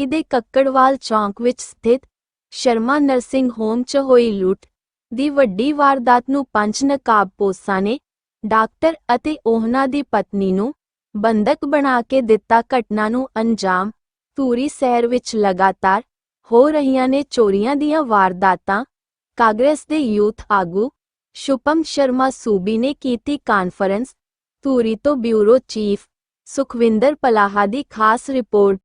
ਧੂਰੀ ਦੇ ਕੱਕੜਵਾਲ ਚੌਂਕ ਵਿੱਚ ਸਥਿਤ ਸ਼ਰਮਾ ਨਰਸਿੰਗ ਹੋਮ 'ਚ ਹੋਈ ਲੁੱਟ ਦੀ ਵੱਡੀ ਵਾਰਦਾਤ ਨੂੰ ਪੰਜ ਨਕਾਬਪੋਸ਼ਾਂ ਨੇ, ਡਾਕਟਰ ਅਤੇ ਉਹਨਾਂ ਦੀ ਪਤਨੀ ਨੂੰ ਬੰਦਕ ਬਣਾ ਕੇ ਦਿੱਤਾ ਘਟਨਾ ਨੂੰ ਅੰਜਾਮ। ਧੂਰੀ ਸ਼ਹਿਰ ਵਿੱਚ ਲਗਾਤਾਰ ਹੋ ਰਹੀਆਂ ਨੇ ਚੋਰੀਆਂ ਦੀਆਂ ਵਾਰਦਾਤਾਂ। ਕਾਂਗਰਸ ਦੇ ਯੂਥ ਆਗੂ ਸ਼ੁਭਮ ਸ਼ਰਮਾ ਸੂਬੀ ਨੇ ਕੀਤੀ ਕਾਨਫਰੰਸ। ਧੂਰੀ ਤੋਂ ਬਿਊਰੋ ਚੀਫ ਸੁਖਵਿੰਦਰ ਪਲਾਹਾ ਦੀ ਖਾਸ ਰਿਪੋਰਟ।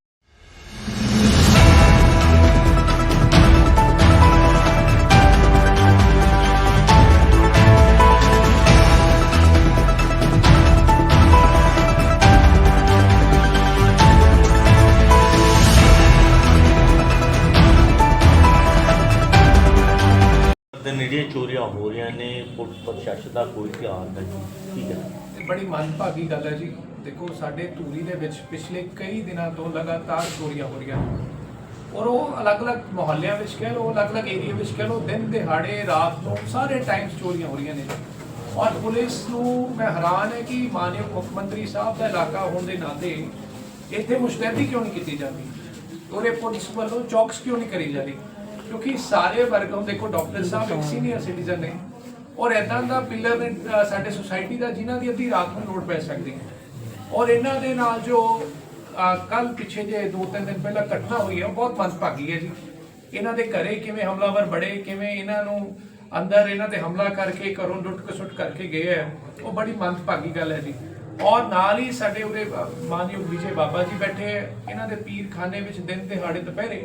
ਦੇ ਚੋਰੀਆਂ ਹੋ ਰਹੀਆਂ ਨੇ, ਪੁਲਿਸ ਪ੍ਰਸ਼ਾਸਨ ਦਾ ਕੋਈ ਧਿਆਨ ਨਹੀਂ। ਠੀਕ ਹੈ। ਇਹ ਬੜੀ ਮੰਦਭਾਗੀ ਗੱਲ ਹੈ ਜੀ। ਦੇਖੋ, ਸਾਡੇ ਧੂਰੀ ਦੇ ਵਿੱਚ ਪਿਛਲੇ ਕਈ ਦਿਨਾਂ ਤੋਂ ਲਗਾਤਾਰ ਚੋਰੀਆਂ ਹੋ ਰਹੀਆਂ ਨੇ। ਔਰ ਉਹ ਅਲੱਗ-ਅਲੱਗ ਮੁਹੱਲਿਆਂ ਵਿੱਚ ਕਹਿ ਲਓ ਅਲੱਗ-ਅਲੱਗ ਏਰੀਆ ਵਿੱਚ ਕਹਿ ਲਓ, ਦਿਨ ਦਿਹਾੜੇ, ਰਾਤ ਨੂੰ ਸਾਰੇ ਟਾਈਮ ਚੋਰੀਆਂ ਹੋ ਰਹੀਆਂ ਨੇ। ਔਰ ਪੁਲਿਸ ਨੂੰ ਮੈਂ ਹੈਰਾਨ ਹੈ ਕਿ ਮਾਨਯੋਗ ਮੁੱਖ ਮੰਤਰੀ ਸਾਹਿਬ ਦਾ ਇਲਾਕਾ ਹੋਣ ਦੇ ਨਾਤੇ ਇੱਥੇ ਮੁਸ਼ਤੈਦੀ ਕਿਉਂ ਨਹੀਂ ਕੀਤੀ ਜਾਂਦੀ? ਉਹਦੇ ਪੁਲਿਸ ਵੱਲੋਂ ਚੌਕਸ ਕਿਉਂ ਨਹੀਂ ਕਰੀ ਜਾਂਦੀ? ਕਿਉਂਕਿ ਸਾਰੇ ਵਰਗੋਂ ਦੇਖੋ ਡਾਕਟਰ ਸਾਹਿਬ ਇੱਕ ਸੀਨੀਅਰ ਸਿਟੀਜ਼ਨ ਨੇ। ਔਰ ਇਦਾਂ ਦਾ ਪਿਲਰ ਨੇ ਸਾਡੇ ਸੁਸਾਇਟੀ ਦਾ ਜਿਨ੍ਹਾਂ ਦੀ ਅੱਧੀ ਰਾਤ ਨੂੰ ਲੋੜ ਪੈ ਸਕਦੀ ਹੈ। ਔਰ ਇਹਨਾਂ ਦੇ ਨਾਲ ਜੋ ਕੱਲ ਪਿੱਛੇ ਜੇ ਦੋ ਤਿੰਨ ਦਿਨ ਪਹਿਲਾਂ ਘਟਨਾ ਹੋਈ ਹੈ ਬਹੁਤ ਮੰਦਭਾਗੀ ਹੈ ਜੀ। ਇਹਨਾਂ ਦੇ ਘਰੇ ਕਿਵੇਂ ਹਮਲਾਵਰ ਬੜੇ ਕਿਵੇਂ ਇਹਨਾਂ ਨੂੰ ਅੰਦਰ ਇਹਨਾਂ ਤੇ ਹਮਲਾ ਕਰਕੇ ਘਰੋਂ ਲੁੱਟ ਕਸੁੱਟ ਕਰਕੇ ਗਏ ਹੈ ਉਹ ਬੜੀ ਮੰਦਭਾਗੀ ਗੱਲ ਹੈ ਜੀ। ਔਰ ਨਾਲ ਹੀ ਸਾਡੇ ਉਰੇ ਅ, ਮਾਨਯੋਗ ਵਿਜੇ ਬਾਬਾ ਜੀ ਬੈਠੇ ਹੈ। ਇਹਨਾਂ ਦੇ ਪੀਰਖਾਨੇ ਵਿੱਚ ਦਿਨ ਦਿਹਾੜੇ ਦੁਪਹਿਰੇ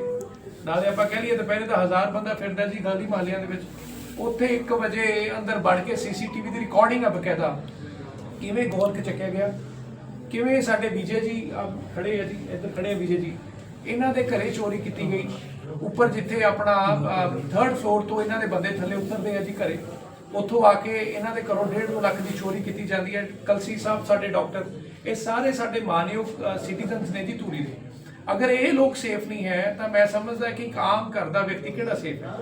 ਨਾਲੇ ਆਪਾਂ ਕਹਿ ਲਈਏ ਦੁਪਹਿਰੇ ਤਾਂ ਹਜ਼ਾਰ ਬੰਦਾ ਫਿਰਦਾ ਜੀ ਗਾਂਧੀ ਮਾਲੀਆਂ ਦੇ ਵਿੱਚ। ਉੱਥੇ 1 ਵਜੇ ਅੰਦਰ ਵੜ ਕੇ ਸੀਸੀਟੀਵੀ ਦੀ ਰਿਕਾਰਡਿੰਗ ਆ ਬਕਾਇਦਾ। ਕਿਵੇਂ ਗੋਲਕ ਚੱਕਿਆ ਗਿਆ? ਕਿਵੇਂ ਸਾਡੇ ਵਿਜੇ ਜੀ, ਆਹ ਖੜੇ ਆ ਜੀ, ਇੱਧਰ ਖੜੇ ਆ ਵਿਜੇ ਜੀ। ਇਹਨਾਂ ਦੇ ਘਰੇ ਚੋਰੀ ਕੀਤੀ ਗਈ। ਉੱਪਰ ਜਿੱਥੇ ਆਪਣਾ 3rd ਫਲੋਰ ਤੋਂ ਇਹਨਾਂ ਦੇ ਬੰਦੇ ਥੱਲੇ ਉਤਰਦੇ ਆ ਜੀ ਘਰੇ। ਉੱਥੋਂ ਆ ਕੇ ਇਹਨਾਂ ਦੇ ਘਰੋਂ 1.5 ਲੱਖ ਦੀ ਚੋਰੀ ਕੀਤੀ ਜਾਂਦੀ ਹੈ। ਕਲਸੀ ਸਾਹਿਬ ਸਾਡੇ ਡਾਕਟਰ। ਇਹ ਸਾਰੇ ਸਾਡੇ ਮਾਨਯੋਗ ਸਿਟੀਜ਼ਨਸ ਨੇ ਜੀ ਧੂਰੀ ਦੇ। ਅਗਰ ਇਹ ਲੋਕ ਸੇਫ ਨਹੀਂ ਹੈ, ਤਾਂ ਮੈਂ ਸਮਝਦਾ ਕਿ ਇੱਕ ਆਮ ਘਰ ਦਾ ਵਿਅਕਤੀ ਕਿਹੜਾ ਸੇਫ ਹੈ?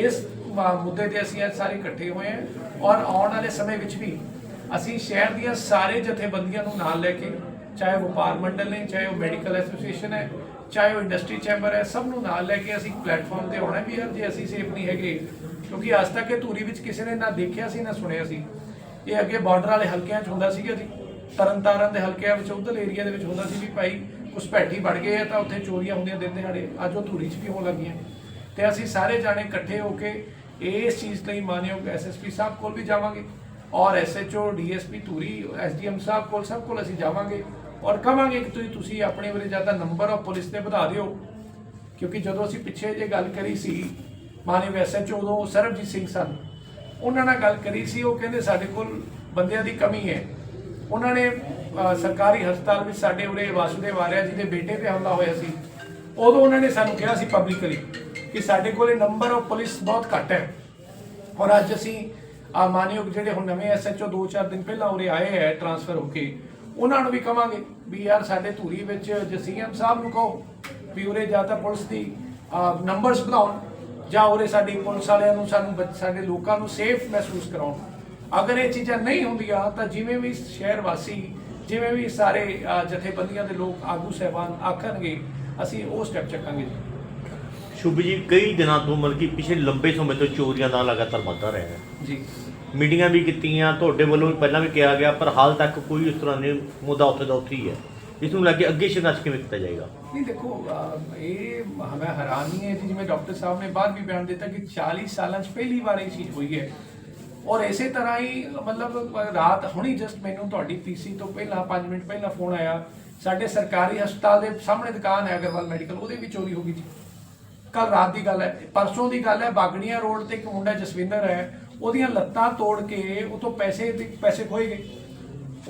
ਇਸ ਮੁੱਦੇ ਤੇ ਅਸੀਂ ਅੱਜ ਸਾਰੇ ਇਕੱਠੇ ਹੋਏ ਹਾਂ ਔਰ ਆਉਣ ਵਾਲੇ ਸਮੇਂ ਵਿੱਚ ਵੀ ਅਸੀਂ ਸ਼ਹਿਰ ਦੀਆਂ ਸਾਰੇ ਜਥੇਬੰਦੀਆਂ ਨੂੰ ਨਾਲ ਲੈ ਕੇ, ਚਾਹੇ ਵਪਾਰ ਮੰਡਲ ਨੇ, ਚਾਹੇ ਉਹ ਮੈਡੀਕਲ ਐਸੋਸੀਏਸ਼ਨ ਹੈ, ਚਾਹੇ ਉਹ ਇੰਡਸਟਰੀ ਚੈਂਬਰ ਹੈ, ਸਭ ਨੂੰ ਨਾਲ ਲੈ ਕੇ ਅਸੀਂ ਪਲੇਟਫਾਰਮ ਤੇ ਆਉਣਾ ਵੀ ਯਾਰ ਜੇ ਅਸੀਂ ਸੇਫ ਨਹੀਂ ਹੈਗੇ, ਕਿਉਂਕਿ ਅੱਜ ਤੱਕ ਇਹ ਧੂਰੀ ਵਿੱਚ ਕਿਸੇ ਨੇ ਨਾ ਦੇਖਿਆ ਸੀ, ਨਾ ਸੁਣਿਆ ਸੀ। ਇਹ ਅੱਗੇ ਬਾਰਡਰ ਵਾਲੇ ਹਲਕਿਆਂ 'ਚ ਹੁੰਦਾ ਸੀਗਾ ਜੀ, ਤਰਨਤਾਰਨ ਦੇ ਹਲਕਿਆਂ ਵਿੱਚ ਉਧਰ ਏਰੀਆ ਦੇ ਵਿੱਚ ਹੁੰਦਾ ਸੀ ਵੀ ਭਾਈ ਘੁਸਪੈਠੀ ਵੜ ਗਏ ਆ ਤਾਂ ਉੱਥੇ ਚੋਰੀਆਂ ਹੁੰਦੀਆਂ ਦਿਨ ਦਿਹਾੜੇ, ਅੱਜ ਉਹ ਧੂਰੀ 'ਚ ਵੀ ਹੋਣ ਲੱਗੀਆਂ। ਤੇ ਅਸੀਂ ਸਾਰੇ ਜਾਣੇ ਇਕੱਠੇ ਹੋ ਕੇ ਇਸ ਚੀਜ਼ ਲਈ ਮਾਨਯੋਗ ਐਸਐਸਪੀ ਸਾਹਿਬ ਕੋਲ ਵੀ ਜਾਵਾਂਗੇ ਔਰ ਐਸਐਚਓ ਡੀਐਸਪੀ ਧੂਰੀ ਐਸਡੀਐਮ ਸਾਹਿਬ ਕੋਲ, ਸਭ ਕੋਲ ਅਸੀਂ ਜਾਵਾਂਗੇ ਔਰ ਕਹਾਂਗੇ ਕਿ ਤੁਸੀਂ ਤੁਸੀਂ ਆਪਣੇ ਵੇਲੇ ਜ਼ਿਆਦਾ ਨੰਬਰ ਆਫ ਪੁਲਿਸ ਤੇ ਵਧਾ ਦਿਓ। ਕਿਉਂਕਿ ਜਦੋਂ ਅਸੀਂ ਪਿੱਛੇ ਜੇ ਗੱਲ ਕਰੀ ਸੀ, ਮਾਨਯੋਗ ਐਸਐਚਓ ਉਦੋਂ ਸਰਬਜੀਤ ਸਿੰਘ ਸਨ। ਉਹਨਾਂ ਨਾਲ ਗੱਲ ਕਰੀ ਸੀ, ਉਹ ਕਹਿੰਦੇ ਸਾਡੇ ਕੋਲ ਬੰਦਿਆਂ ਦੀ ਕਮੀ ਹੈ। ਉਹਨਾਂ ਨੇ ਸਰਕਾਰੀ ਹਸਪਤਾਲ ਵਿੱਚ ਸਾਡੇ ਉਰੇ ਵਾਸੂਦੇਵ ਆਰਿਆ ਜੀ ਦੇ ਬੇਟੇ ਤੇ ਹਮਲਾ ਹੋਇਆ ਸੀ। ਉਦੋਂ ਉਹਨਾਂ ਨੇ ਸਾਨੂੰ ਕਿਹਾ ਸੀ ਪਬਲਿਕਲੀ ਕਿ ਸਾਡੇ ਕੋਲੇ ਨੰਬਰ ਆਫ ਪੁਲਿਸ ਬਹੁਤ ਘੱਟ ਹੈ। ਔਰ ਅੱਜ ਅਸੀਂ ਆ ਮਾਨਯੋਗ ਜਿਹੜੇ ਹੁਣ ਨਵੇਂ ਐਸਐਚਓ 2-4 ਦਿਨ ਪਹਿਲਾਂ ਉਰੇ ਆਏ ਹੈ ਟ੍ਰਾਂਸਫਰ ਹੋ ਕੇ, ਉਹਨਾਂ ਨੂੰ ਵੀ ਕਵਾਂਗੇ ਵੀ ਯਾਰ ਸਾਡੇ ਧੂਰੀ ਵਿੱਚ ਜੇ ਸੀਐਮ ਸਾਹਿਬ ਨੂੰ ਕਹੋ ਵੀ ਉਰੇ ਜਾਂ ਤਾਂ ਪੁਲਿਸ ਦੀ ਨੰਬਰਸ ਵਧਾਉਣ ਜਾਂ ਉਰੇ ਸਾਡੀ ਪੁਲਿਸ ਵਾਲਿਆਂ ਨੂੰ ਸਾਨੂੰ ਸਾਡੇ ਲੋਕਾਂ ਨੂੰ ਸੇਫ ਮਹਿਸੂਸ ਕਰਾਉਣ। ਅਗਰ ਇਹ ਚੀਜ਼ਾਂ ਨਹੀਂ ਹੁੰਦੀਆਂ ਤਾਂ ਜਿਵੇਂ ਵੀ ਸ਼ਹਿਰ ਵਾਸੀ ਜਿਵੇਂ ਵੀ ਸਾਰੇ ਜਥੇਬੰਦੀਆਂ ਦੇ ਲੋਕ ਆਗੂ ਸਹਿਬਾਨ ਆਖਣਗੇ ਅਸੀਂ ਉਹ ਸਟੈਪ ਚੱਕਾਂਗੇ ਜੀ। ਸ਼ੁਭ ਜੀ ਕਈ ਦਿਨਾਂ ਤੋਂ ਮਤਲਬ ਕਿ ਪਿਛਲੇ ਲੰਬੇ ਸਮੇਂ ਤੋਂ ਚੋਰੀਆਂ ਦਾ ਲਗਾਤਾਰ ਵੱਧਦਾ ਰਿਹਾ ਹੈ ਜੀ। ਮੀਟਿੰਗਾਂ ਵੀ ਕੀਤੀਆਂ ਤੁਹਾਡੇ ਵੱਲੋਂ ਪਹਿਲਾਂ ਵੀ ਕਿਹਾ ਗਿਆ ਪਰ ਹਾਲ ਤੱਕ ਕੋਈ ਇਸ ਤਰ੍ਹਾਂ ਦੇ ਮੁੱਦਾ ਉੱਥੇ ਦਾ ਉੱਥੇ ਹੀ ਹੈ। ਇਸ ਨੂੰ ਲੈ ਕੇ ਅੱਗੇ ਸੰਘਰਸ਼ ਕਿਵੇਂ ਕੀਤਾ ਜਾਏਗਾ? ਨਹੀਂ ਦੇਖੋ ਇਹ ਹमें ਹੈਰਾਨੀ ਹੈ ਜੀ ਜਿਵੇਂ ਡਾਕਟਰ ਸਾਹਿਬ ਨੇ ਬਾਅਦ ਵੀ ਬਿਆਨ ਦਿੱਤਾ ਕਿ 40 ਸਾਲਾਂ 'ਚ ਪਹਿਲੀ ਵਾਰ ਇਹ ਚੀਜ਼ ਹੋਈ ਹੈ। ਔਰ ਇਸੇ ਤਰ੍ਹਾਂ ਹੀ, ਮਤਲਬ, ਰਾਤ ਹੁਣੀ ਜਸਟ ਮੈਨੂੰ ਤੁਹਾਡੀ ਪੀਸੀ ਤੋਂ ਪਹਿਲਾਂ 5 ਮਿੰਟ ਪਹਿਲਾਂ ਫੋਨ ਆਇਆ, ਸਾਡੇ ਸਰਕਾਰੀ ਹਸਪਤਾਲ ਦੇ ਸਾਹਮਣੇ ਦੁਕਾਨ ਹੈ ਅਗਰਵਾਲ ਮੈਡੀਕਲ ਉਹਦੇ ਵੀ ਚੋਰੀ ਹੋ ਗਈ ਜੀ। ਕੱਲ ਰਾਤ ਦੀ ਗੱਲ ਹੈ, ਪਰਸੋਂ ਦੀ ਗੱਲ ਹੈ, ਬਾਗੜੀਆਂ ਰੋਡ ਤੇ ਇੱਕ ਮੁੰਡਾ ਜਸਵਿੰਦਰ ਹੈ, ਉਹਦੀਆਂ ਲੱਤਾਂ ਤੋੜ ਕੇ ਉਹ ਤੋਂ ਪੈਸੇ ਦੇ, ਪੈਸੇ ਖੋਏ ਗਏ।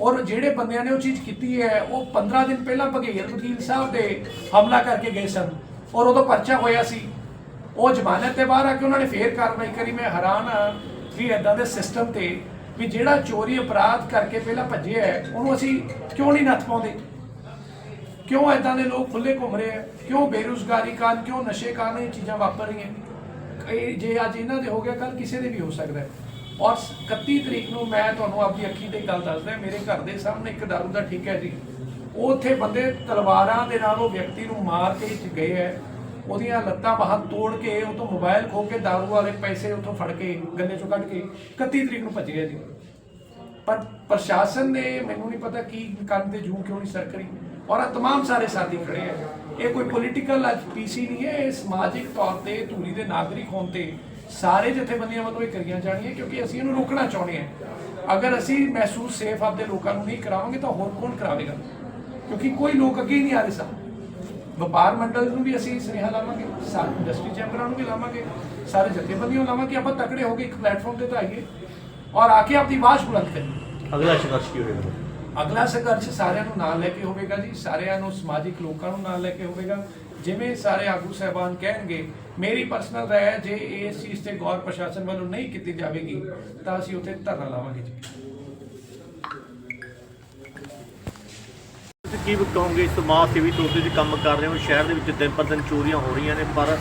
ਔਰ ਜਿਹੜੇ ਬੰਦਿਆਂ ਨੇ ਉਹ ਚੀਜ਼ ਕੀਤੀ ਹੈ, ਉਹ 15 ਦਿਨ ਪਹਿਲਾਂ ਬਘੇਲ ਵਕੀਲ ਸਾਹਿਬ ਦੇ ਹਮਲਾ ਕਰਕੇ ਗਏ ਸਨ। ਔਰ ਉਦੋਂ ਪਰਚਾ ਹੋਇਆ ਸੀ। ਉਹ ਜ਼ਮਾਨਤ ਤੇ ਬਾਹਰ ਆ ਕੇ ਉਹਨਾਂ ਨੇ ਫੇਰ ਕਾਰਵਾਈ ਕਰੀ, ਮੈਂ ਹੈਰਾਨ ਆ ਵੀ ਇਦਾਂ ਦੇ ਸਿਸਟਮ ਤੇ ਵੀ ਜਿਹੜਾ ਚੋਰੀ ਅਪਰਾਧ ਕਰਕੇ ਪਹਿਲਾਂ ਭੱਜਿਆ ਹੈ ਉਹਨੂੰ ਅਸੀਂ ਕਿਉਂ ਨਹੀਂ ਨੱਥ ਪਾਉਂਦੇ? ਕਿਉਂ ਇਦਾਂ ਦੇ ਲੋਕ ਖੁੱਲੇ ਘੁੰਮ ਰਹੇ ਆ? ਕਿਉਂ ਬੇਰੁਜ਼ਗਾਰੀ ਕਾਰਨ, ਕਿਉਂ ਨਸ਼ੇ ਕਾਰਨ ਇਹ ਚੀਜ਼ਾਂ ਵਾਪਰ ਰਹੀਆਂ? ਇਹ ਜੇ ਅੱਜ ਇਹਨਾਂ ਦੇ ਹੋ ਗਿਆ ਕੱਲ ਕਿਸੇ ਦੇ ਵੀ ਹੋ ਸਕਦਾ ਹੈ। ਔਰ 31 ਤਰੀਕ ਨੂੰ ਮੈਂ ਤੁਹਾਨੂੰ ਆਪਣੀ ਅੱਖੀ ਤੇ ਗੱਲ ਦੱਸਦਾ, ਮੇਰੇ ਘਰ ਦੇ ਸਾਹਮਣੇ ਇੱਕ ਦਾਰੂ ਦਾ ਠੇਕਾ ਹੈ ਜੀ। ਉਹ ਉੱਥੇ ਬੰਦੇ ਤਲਵਾਰਾਂ ਦੇ ਨਾਲ ਉਹ ਵਿਅਕਤੀ ਨੂੰ ਮਾਰ ਕੇ ਗਏ ਹੈ। ਉਹਦੀਆਂ ਲੱਤਾਂ ਬਾਹਾਂ ਤੋੜ ਕੇ ਉਹ ਤੋਂ ਮੋਬਾਈਲ ਖੋ ਕੇ ਦਾਰੂ ਵਾਲੇ ਪੈਸੇ ਉੱਥੋਂ ਫੜ ਕੇ ਗੰਨੇ ਚੋਂ ਕੱਢ ਕੇ 31 ਤਰੀਕ ਨੂੰ ਭੱਜ ਗਿਆ ਜੀ ਪਰ ਪ੍ਰਸ਼ਾਸਨ ਨੇ ਮੈਨੂੰ ਨਹੀਂ ਪਤਾ ਕੀ ਕੰਨ ਤੇ ਜੂ ਕਿਉਂ ਨਹੀਂ ਸਰਕਰੀ ਔਰ ਆ तमाम ਸਾਰੇ ਸਾਥੀ ਖੜੇ ਆ ਇਹ ਕੋਈ ਪੋਲੀਟੀਕਲ ਅੱਜ ਪੀਸੀ ਨਹੀਂ ਹੈ ਇਹ ਸਮਾਜਿਕ ਤੌਰ ਤੇ ਧੂਰੀ ਦੇ ਨਾਗਰਿਕ ਹੋਣ ਤੇ ਸਾਰੇ ਜਥੇਬੰਦੀਆਂ ਵੱਲੋਂ ਇਹ ਕਰੀਆਂ ਜਾਣੀਆਂ ਕਿਉਂਕਿ ਅਸੀਂ ਇਹਨੂੰ ਰੋਕਣਾ ਚਾਹੁੰਦੇ ਹਾਂ ਅਗਰ ਅਸੀਂ ਮਹਿਸੂਸ ਸੇਫ ਆਪਦੇ ਲੋਕਾਂ ਨੂੰ ਨਹੀਂ ਕਰਾਵਾਂਗੇ ਤਾਂ ਹੋਰ ਕੌਣ ਕਰਾਵੇਗਾ ਕਿਉਂਕਿ ਕੋਈ ਲੋਕ ਅੱਗੇ ਹੀ ਨਹੀਂ ਆ ਰਹੇ ਸਨ ਵਪਾਰ ਮੰਡਲ ਨੂੰ ਵੀ ਅਸੀਂ ਸੁਨੇਹਾ ਲਾਵਾਂਗੇ ਸਾਰੇ ਇੰਡਸਟਰੀ ਚੈਂਬਰਾਂ ਨੂੰ ਵੀ ਲਾਵਾਂਗੇ ਸਾਰੇ ਜਥੇਬੰਦੀਆਂ ਨੂੰ ਲਾਵਾਂਗੇ ਆਪਾਂ ਤਕੜੇ ਹੋ ਕੇ ਇੱਕ ਪਲੇਟਫਾਰਮ ਤੇ ਤਾਂ ਆਈਏ ਔਰ ਆ ਕੇ ਆਪਣੀ ਆਵਾਜ਼ ਬੁਲੰਦ ਕਰੀਏ। ਅਗਲਾ ਸੰਘਰਸ਼ ਕੀ ਹੋਏਗਾ? ਅਗਲਾ ਸੰਘਰਸ਼ ਸਾਰਿਆਂ ਨੂੰ ਨਾਲ ਲੈ ਕੇ ਹੋਵੇਗਾ ਜੀ ਸਾਰਿਆਂ ਨੂੰ ਸਮਾਜਿਕ ਲੋਕਾਂ ਨੂੰ ਨਾਲ ਲੈ ਕੇ ਹੋਵੇਗਾ। ਜਿਵੇਂ ਸਾਰੇ ਆਗੂ ਸਹਿਬਾਨ ਕਹਿਣਗੇ ਮੇਰੀ ਪਰਸਨਲ ਰਾਏ ਹੈ ਜੇ ਇਸ ਚੀਜ਼ ਤੇ ਗੌਰ ਪ੍ਰਸ਼ਾਸਨ ਵੱਲੋਂ ਨਹੀਂ ਕੀਤੀ ਜਾਵੇਗੀ ਤਾਂ ਅਸੀਂ ਉੱਥੇ ਧਰਨਾ ਲਾਵਾਂਗੇ ਜੀ। ਤੁਸੀਂ ਕੀ ਕਹੋਗੇ ਸਮਾਜ ਸੇਵੀ ਤੌਰ ਤੇ ਤੁਸੀਂ ਕੰਮ ਕਰ ਰਹੇ ਹੋ ਸ਼ਹਿਰ ਦੇ ਵਿੱਚ ਦਿਨ ਪਰ ਦਿਨ ਚੋਰੀਆਂ ਹੋ ਰਹੀਆਂ ਨੇ ਪਰ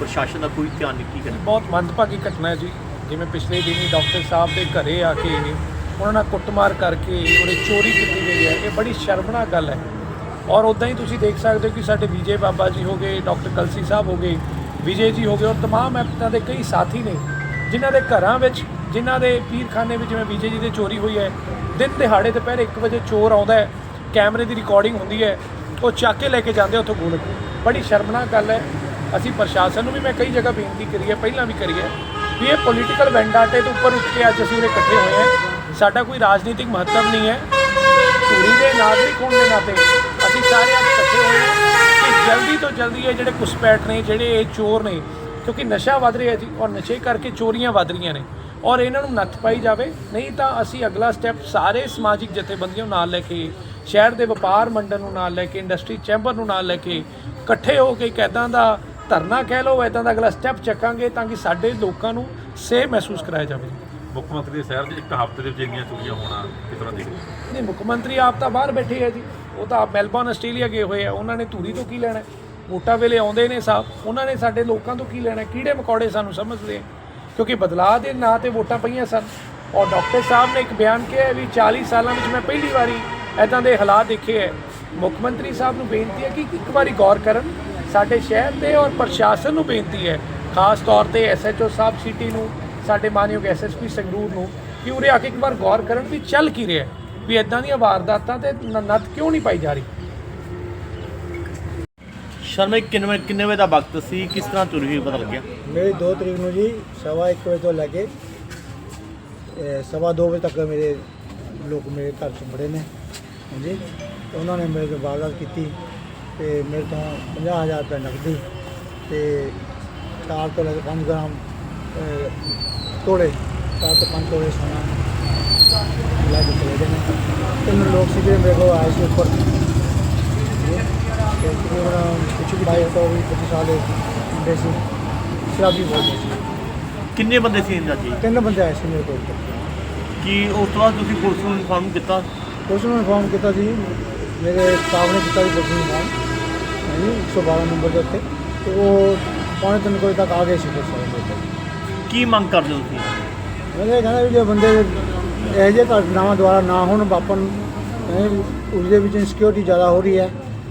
ਪ੍ਰਸ਼ਾਸਨ ਦਾ ਕੋਈ ਧਿਆਨ ਨਹੀਂ ਕੀ ਕਰਦਾ ਬਹੁਤ ਮੰਦਭਾਗੀ ਘਟਨਾ ਹੈ ਜੀ ਜਿਵੇਂ ਪਿਛਲੇ ਦਿਨੀ ਡਾਕਟਰ ਸਾਹਿਬ ਦੇ ਘਰੇ ਆ ਕੇ ਉਹਨਾਂ ਨਾਲ ਕੁੱਟਮਾਰ ਕਰਕੇ ਉਹਨੇ ਚੋਰੀ ਕੀਤੀ ਗਈ ਹੈ ਇਹ ਬੜੀ ਸ਼ਰਮਨਾਕ ਗੱਲ ਹੈ ਔਰ ਉਦਾਂ ਹੀ ਤੁਸੀਂ ਦੇਖ ਸਕਦੇ ਹੋ ਕਿ ਸਾਡੇ ਵਿਜੇ ਬਾਬਾ ਜੀ ਹੋ ਗਏ ਡਾਕਟਰ ਕਲਸੀ ਸਾਹਿਬ ਹੋ ਗਏ ਵਿਜੇ ਜੀ ਹੋ ਗਏ ਔਰ तमाम ਇਹਨਾਂ ਦੇ ਕਈ ਸਾਥੀ ਨੇ ਜਿਨ੍ਹਾਂ ਦੇ ਘਰਾਂ ਵਿੱਚ ਜਿਨ੍ਹਾਂ ਦੇ ਪੀਰਖਾਨੇ ਵਿੱਚ ਜਿਵੇਂ ਵਿਜੇ ਜੀ ਦੇ ਚੋਰੀ ਹੋਈ ਹੈ ਦਿਨ ਦਿਹਾੜੇ ਦੁਪਹਿਰ 1 ਵਜੇ ਚੋਰ ਆਉਂਦਾ ਹੈ ਕੈਮਰੇ ਦੀ ਰਿਕਾਰਡਿੰਗ ਹੁੰਦੀ ਹੈ, ਉਹ ਚੱਕ ਕੇ ਲੈ ਕੇ ਜਾਂਦੇ ਉੱਥੋਂ ਗੋਲਕ ਬੜੀ ਸ਼ਰਮਨਾਕ ਗੱਲ ਹੈ। ਅਸੀਂ ਪ੍ਰਸ਼ਾਸਨ ਨੂੰ ਵੀ ਮੈਂ ਕਈ ਜਗ੍ਹਾ ਬੇਨਤੀ ਕਰੀ ਹੈ, ਪਹਿਲਾਂ ਵੀ ਕਰੀ ਹੈ, ਵੀ ਇਹ ਪੋਲੀਟੀਕਲ ਵੈਂਡਾਟੇ ਤੋਂ ਉੱਪਰ ਉੱਠ ਕੇ ਅੱਜ ਅਸੀਂ ਉਰੇ ਇਕੱਠੇ ਹੋਏ ਹਾਂ। ਸਾਡਾ ਕੋਈ ਰਾਜਨੀਤਿਕ ਮਹੱਤਵ ਨਹੀਂ ਹੈ। ਧੂਰੀ ਦੇ ਨਾਗਰਿਕ ਹੋਣ ਦੇ ਨਾਤੇ ਅਸੀਂ ਸਾਰੇ ਅੱਜ ਇਕੱਠੇ ਹੋਏ ਹਾਂ ਕਿ ਜਲਦੀ ਤੋਂ ਜਲਦੀ ਇਹ ਜਿਹੜੇ ਘੁਸਪੈਠ ਨੇ, ਜਿਹੜੇ ਇਹ ਚੋਰ ਨੇ, ਕਿਉਂਕਿ ਨਸ਼ਾ ਵੱਧ ਰਿਹਾ ਜੀ ਔਰ ਨਸ਼ੇ ਕਰਕੇ ਚੋਰੀਆਂ ਵੱਧ ਰਹੀਆਂ ਨੇ ਔਰ ਇਹਨਾਂ ਨੂੰ ਨੱਥ ਪਾਈ ਜਾਵੇ। ਨਹੀਂ ਤਾਂ ਅਸੀਂ ਅਗਲਾ ਸਟੈਪ ਸਾਰੇ ਸਮਾਜਿਕ ਜਥੇਬੰਦੀਆਂ ਨਾਲ ਲੈ ਕੇ ਸ਼ਹਿਰ ਦੇ ਵਪਾਰ ਮੰਡਲ ਨੂੰ ਨਾਲ ਲੈ ਕੇ ਇੰਡਸਟਰੀ ਚੈਂਬਰ ਨੂੰ ਨਾਲ ਲੈ ਕੇ ਇਕੱਠੇ ਹੋ ਕੇ ਇੱਕ ਇੱਦਾਂ ਦਾ ਧਰਨਾ ਕਹਿ ਲਓ ਇੱਦਾਂ ਦਾ ਅਗਲਾ ਸਟੈਪ ਚੱਕਾਂਗੇ ਤਾਂ ਕਿ ਸਾਡੇ ਲੋਕਾਂ ਨੂੰ ਸੇਫ ਮਹਿਸੂਸ ਕਰਾਇਆ ਜਾਵੇ ਮੁੱਖ ਮੰਤਰੀ ਸ਼ਹਿਰ 'ਚ ਇੱਕ ਹਫ਼ਤੇ ਦੇ ਵਿੱਚ ਇੰਨੀਆਂ ਚੋਰੀਆਂ ਹੋਣਾ ਕਿਸ ਤਰ੍ਹਾਂ ਦੇਖਦੇ? ਨਹੀਂ ਮੁੱਖ ਮੰਤਰੀ ਆਪ ਤਾਂ ਬਾਹਰ ਬੈਠੇ ਹੈ ਜੀ ਉਹ ਤਾਂ ਮੈਲਬੌਰਨ ਆਸਟ੍ਰੇਲੀਆ ਗਏ ਹੋਏ ਆ ਉਹਨਾਂ ਨੇ ਧੂਰੀ ਤੋਂ ਕੀ ਲੈਣਾ? ਵੋਟਾਂ ਵੇਲੇ ਆਉਂਦੇ ਨੇ ਸਾਹਿਬ ਉਹਨਾਂ ਨੇ ਸਾਡੇ ਲੋਕਾਂ ਤੋਂ ਕੀ ਲੈਣਾ? ਕੀੜੇ ਮਕੌੜੇ ਸਾਨੂੰ ਸਮਝਦੇ ਆ ਕਿਉਂਕਿ ਬਦਲਾਅ ਦੇ ਨਾਂ ਤੇ ਵੋਟਾਂ ਪਈਆਂ ਸਨ ਔਰ ਡਾਕਟਰ ਸਾਹਿਬ ਨੇ ਇੱਕ ਬਿਆਨ ਕਿਹਾ ਵੀ 40 ਸਾਲਾਂ ਵਿੱਚ ਮੈਂ ਪਹਿਲੀ ਵਾਰੀ ਐਦਾਂ ਦੇ ਹਾਲਾਤ ਦੇਖੇ ਹੈ। ਮੁੱਖ ਮੰਤਰੀ ਸਾਹਿਬ ਨੂੰ ਬੇਨਤੀ ਹੈ ਕਿ ਇੱਕ ਵਾਰੀ ਗੌਰ ਕਰਨ ਸਾਡੇ ਸ਼ਹਿਰ ਦੇ ਔਰ ਪ੍ਰਸ਼ਾਸਨ ਨੂੰ ਬੇਨਤੀ ਹੈ ਖਾਸ ਤੌਰ ਤੇ ਐਸਐਚਓ ਸਾਹਿਬ ਸਿਟੀ ਨੂੰ ਸਾਡੇ ਮਾਨਯੋਗ ਐਸਐਸਪੀ ਸੰਗਰੂਰ ਨੂੰ ਕਿ ਉਰੇ ਆ ਕੇ ਇੱਕ ਵਾਰ ਗੌਰ ਕਰਨ ਵੀ ਚੱਲ ਕੀ ਰਿਹਾ ਹੈ ਵੀ ਇਦਾਂ ਦੀਆਂ ਵਾਰਦਾਤਾਂ ਤੇ ਨ- ਨੱਥ ਕਿਉਂ ਨਹੀਂ ਪਾਈ ਜਾ ਰਹੀ? ਸ਼ਰਮਾ ਕਿੰਨੇ ਵਜੇ- ਕਿੰਨੇ ਵਜੇ ਦਾ ਵਕਤ ਸੀ? ਕਿਸ ਤਰ੍ਹਾਂ ਚੋਰੀ ਹੋਈ ਪਤਾ ਲੱਗਿਆ? ਮੇਰੀ 2 ਤਰੀਕ ਨੂੰ ਜੀ ਸਵਾ ਇੱਕ ਵਜੇ ਤੋਂ ਲੈ ਕੇ ਸਵਾ ਦੋ ਵਜੇ ਤੱਕ ਮੇਰੇ ਲੋਕ ਮੇਰੇ ਘਰ ਚ ਬੜੇ ਨੇ। ਹਾਂਜੀ। ਤੇ ਉਹਨਾਂ ਨੇ ਮੇਰੇ ਤੋਂ ਵਾਰਦਾਤ ਕੀਤੀ ਤੇ ਮੇਰੇ ਤੋਂ 50000 ਰੁਪਏ ਨਕਦੀ ਤੇ 4 ਤੋਂ ਲੈ ਕੇ 5 ਗ੍ਰਾਮ ਤੋਲੇ 4 ਤੋਂ 5 ਤੋਲੇ ਸੋਨਾ ਲੈ ਕੇ ਚਲੇ ਗਏ ਨੇ। ਤਿੰਨ ਲੋਕ ਸੀਗੇ ਮੇਰੇ ਕੋਲ ਆਏ ਸੀ ਉੱਪਰ। ਤੇ ਕੁਛ ਵੀ ਬਾਈ ਤੋਂ ਵੀ 25 ਸਾਲ ਦੇ ਮੁੰਡੇ ਸੀ। ਸ਼ਰਾਬੀ ਬੋਲਦੇ ਸੀ। ਕਿੰਨੇ ਬੰਦੇ ਸੀ ਇਹਨਾਂ ਜੀ ਤਿੰਨ ਬੰਦੇ ਆਏ ਸੀ ਮੇਰੇ ਕੋਲ। ਕੀ ਉਸ ਤੋਂ ਬਾਅਦ ਤੁਸੀਂ ਪੁਲਿਸ ਨੂੰ ਇਨਫਾਰਮ ਕੀਤਾ? ਉਸ ਨੂੰ ਇਨਫੋਰਮ ਕੀਤਾ ਸੀ ਮੇਰੇ ਸਟਾਫ ਨੇ ਕੀਤਾ ਪੁਲਿਸ ਨੂੰ ਇਨਫੋਰਮ ਹਾਂਜੀ 112 ਨੰਬਰ ਦੇ ਉੱਤੇ। ਤੇ ਉਹ ਪੌਣੇ ਤਿੰਨ ਵਜੇ ਤੱਕ ਆ ਗਏ ਸੀ ਕੋਲ ਕੀ ਮੰਗ ਕਰਦੇ ਹੋ ਤੁਸੀਂ? ਇਹ ਕਹਿੰਦਾ ਵੀ ਜੇ ਬੰਦੇ ਇਹੋ ਜਿਹੇ ਘਟਨਾਵਾਂ ਦੁਆਰਾ ਨਾ ਹੋਣ ਵਾਪਨ ਉਸਦੇ ਵਿੱਚ ਇਨਸਿਕਿਉਰਿਟੀ ਜ਼ਿਆਦਾ ਹੋ ਰਹੀ ਹੈ।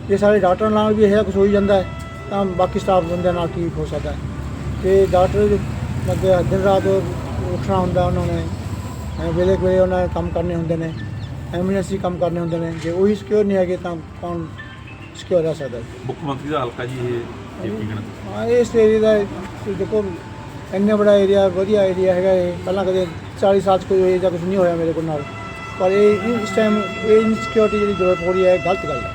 ਜੇ ਸਾਡੇ ਡਾਕਟਰਾਂ ਨਾਲ ਵੀ ਇਹ ਕੁਝ ਹੋਈ ਜਾਂਦਾ ਹੈ ਤਾਂ ਬਾਕੀ ਸਟਾਫ ਬੰਦਿਆਂ ਨਾਲ ਕੀ ਹੋ ਸਕਦਾ ਹੈ? ਤੇ ਡਾਕਟਰ ਮਤਲਬ ਦਿਨ ਰਾਤ ਉੱਠਣਾ ਹੁੰਦਾ ਉਹਨਾਂ ਨੇ ਐਂ ਵੇਲੇ ਵੇਲੇ ਉਹਨਾਂ ਨੇ ਕੰਮ ਕਰਨੇ ਹੁੰਦੇ ਨੇ। ਐਮਰਜੈਂਸੀ ਕੰਮ ਕਰਨੇ ਹੁੰਦੇ ਨੇ। ਜੇ ਉਹੀ ਸਿਕਿਉਰ ਨਹੀਂ ਹੈਗੇ ਤਾਂ ਕੌਣ ਸਿਕਿਉਰ ਰਹਿ ਸਕਦਾ? ਮੁੱਖ ਮੰਤਰੀ ਦਾ ਹਲਕਾ ਜੀ ਇਹ ਹਾਂ ਇਸ ਏਰੀਆ ਦਾ ਤੁਸੀਂ ਦੇਖੋ ਇੰਨਾ ਬੜਾ ਏਰੀਆ ਵਧੀਆ ਏਰੀਆ ਹੈਗਾ ਇਹ। ਪਹਿਲਾਂ ਕਦੇ 40 ਸਾਲ 'ਚ ਕੋਈ ਇਹ ਜਾਂ ਕੁਝ ਨਹੀਂ ਹੋਇਆ ਮੇਰੇ ਕੋਲ ਨਾਲ। ਪਰ ਇਹ ਇਸ ਟਾਈਮ ਇਹ ਇਨਸਿਕਿਉਰਿਟੀ ਜਿਹੜੀ ਡਿਵੈਲਪ ਹੋ ਰਹੀ ਹੈ ਗਲਤ ਗੱਲ ਹੈ।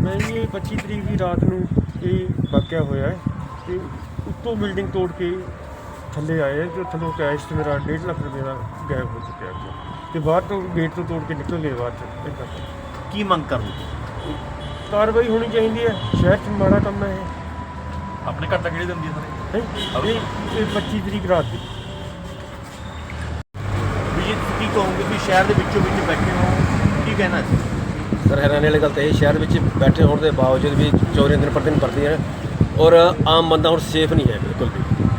ਮੈਂ ਇਹ 25 ਤਰੀਕ ਦੀ ਰਾਤ ਨੂੰ ਇਹ ਵਾਕਿਆ ਹੋਇਆ ਹੈ ਤੇ ਉੱਤੋਂ ਬਿਲਡਿੰਗ ਤੋੜ ਕੇ ਥੱਲੇ ਆਏ ਜੋ ਥੱਲੋਂ ਕੈਸ਼ ਤੇ ਮੇਰਾ 1.5 ਲੱਖ ਰੁਪਏ ਦਾ ਗਾਇਬ ਹੋ ਚੁੱਕਿਆ ਹੈ ਤੇ ਬਾਹਰ ਤੋਂ ਗੇਟ ਤੋਂ ਤੋੜ ਕੇ ਨਿਕਲ ਗਏ ਬਾਅਦ ਚ ਏਦਾਂ। ਕੀ ਮੰਗ ਕਰਦੇ ਕਾਰਵਾਈ ਹੋਣੀ ਚਾਹੀਦੀ ਹੈ ਸ਼ਹਿਰ ਚ ਮਾੜਾ ਕੰਮ ਹੈ ਇਹ। ਆਪਣੇ ਘਰ ਤੱਕ ਕਿਹੜੇ ਦਿੰਦੀ ਹੈ ਸਾਰੇ? ਹੈਂ? ਇਹ ਇਹ 25 ਤਰੀਕ ਰਾਤ ਦੀ। ਵੀ ਜੀ ਤੁਸੀਂ ਕੀ ਕਹੋਗੇ ਵੀ ਸ਼ਹਿਰ ਦੇ ਵਿੱਚੋਂ ਵਿੱਚ ਬੈਠੇ ਹੋ? ਕੀ ਕਹਿਣਾ ਹੈ? ਸਰ ਹੈਰਾਨੀ ਵਾਲੀ ਗੱਲ ਤਾਂ ਇਹ ਸ਼ਹਿਰ ਵਿੱਚ ਬੈਠੇ ਹੋਣ ਦੇ ਬਾਵਜੂਦ ਵੀ ਚੋਰੀਆਂ ਦਿਨ ਪਰ ਦਿਨ ਵਰਦੀਆਂ ਨੇ ਔਰ ਆਮ ਬੰਦਾ ਹੁਣ ਸੇਫ ਨਹੀਂ ਹੈ ਬਿਲਕੁਲ ਵੀ।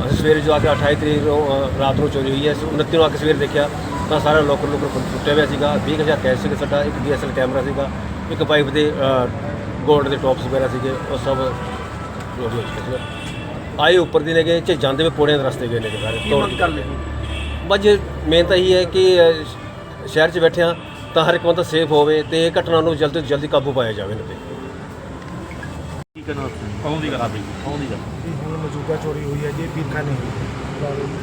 ਅਸੀਂ ਸਵੇਰੇ ਜੋ ਆ ਕੇ 28 ਤਰੀਕ ਨੂੰ ਅ, ਰਾਤ ਨੂੰ ਚੋਰੀ ਹੋਈ ਹੈ ਅਸੀਂ 29 ਨੂੰ ਆ ਕੇ ਸਵੇਰੇ ਦੇਖਿਆ ਤਾਂ ਸਾਰਾ ਲੋਕਰ ਲੋਕਰ ਟੁੱਟਿਆ ਹੋਇਆ ਸੀਗਾ 20000 ਕੈਸ਼ ਸੀਗਾ ਸਾਡਾ ਇੱਕ ਡੀਐਸਐਲ ਕੈਮਰਾ ਸੀਗਾ ਇੱਕ ਪਾਈਪ ਦੇ ਗੋਲਡ ਦੇ ਟੌਪਸ ਵਗੈਰਾ ਸੀਗੇ ਉਹ ਸਭ ਚੋਰੀ ਹੋ ਸੀ ਆਏ ਉੱਪਰ ਦੀ ਨੇ ਗਏ ਚ ਜਾਂਦੇ ਵੇ ਪੌੜਿਆਂ ਦੇ ਰਸਤੇ ਗਏ ਨੇ ਸਾਰੇ ਕੀ ਤੋੜ ਮੰਗ ਕੇ। ਕਰਦੇ ਬਸ ਮੇਨ ਤਾਂ ਇਹੀ ਹੈ ਕਿ ਅ, ਸ਼- ਸ਼ਹਿਰ 'ਚ ਬੈਠਿਆਂ ਤਾਂ ਹਰ ਇੱਕ ਬੰਦਾ ਸੇਫ ਹੋਵੇ ਤੇ ਇਹ ਘਟਨਾ ਨੂੰ ਜਲਦ ਤੋਂ ਜਲਦੀ ਕਾਬੂ ਪਾਇਆ ਜਾਵੇ ਤੇ। ਕੀ ਕਰਨਾ ਕੌਣ ਦੀ ਗੱਲ ਆ ਬਈ ਕੌਣ ਦੀ ਗੱਲ? ਮੌਜੂਦਾ ਚੋਰੀ ਹੋਈ ਹੈ ਜੀ ਪੀਰਖਾਨੇ ਹੋਈ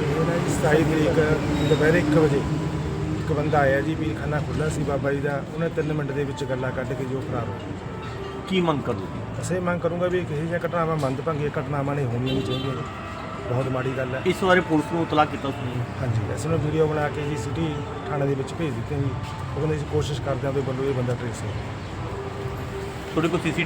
ਇਹ ਨਾ ਜੀ 27 ਤਰੀਕ ਦੁਪਹਿਰੇ 1 ਵਜੇ ਇੱਕ ਬੰਦਾ ਆਇਆ ਜੀ ਪੀਰਖਾਨਾ ਖੁੱਲ੍ਹਾ ਸੀ ਬਾਬਾ ਜੀ ਦਾ। ਉਹਨੇ 3 ਮਿੰਟ ਦੇ ਵਿੱਚ ਗੱਲਾਂ ਕੱਢ ਕੇ ਜੋ ਫਰਾਰ ਹੋ ਗਿਆ। ਕੀ ਮੰਗ ਕਰੋਗੇ? ਅਸੀਂ ਮੰਗ ਕਰੂੰਗਾ ਵੀ ਕਿਸੇ ਜਿਹੀਆਂ ਘਟਨਾਵਾਂ ਮੰਦਭਾਗੀਆਂ ਘਟਨਾਵਾਂ ਨਹੀਂ ਹੋਣੀਆਂ ਨਹੀਂ ਚਾਹੀਦੀਆਂ ਜੀ। ਬਹੁਤ ਮਾੜੀ ਗੱਲ ਹੈ। ਇਸ ਬਾਰੇ ਪੁਲਿਸ ਨੂੰ ਇਤਲਾਹ ਕੀਤਾ ਤੁਸੀਂ ਹਾਂਜੀ ਅਸੀਂ ਨੂੰ ਵੀਡੀਓ ਬਣਾ ਕੇ ਜੀ ਸਿਟੀ ਥਾਣੇ ਦੇ ਵਿੱਚ ਭੇਜ ਦਿੱਤੀ ਜੀ। ਉਹ ਕਹਿੰਦੇ ਕੋਸ਼ਿਸ਼ ਕਰਦੇ ਹਾਂ ਵੀ ਵੱਲੋਂ ਇਹ ਬੰਦਾ ਟ੍ਰੇਸ ਹੋ ਤੁਹਾਡੇ ਕੋਲ ਸੀਸੀਟੀਵੀ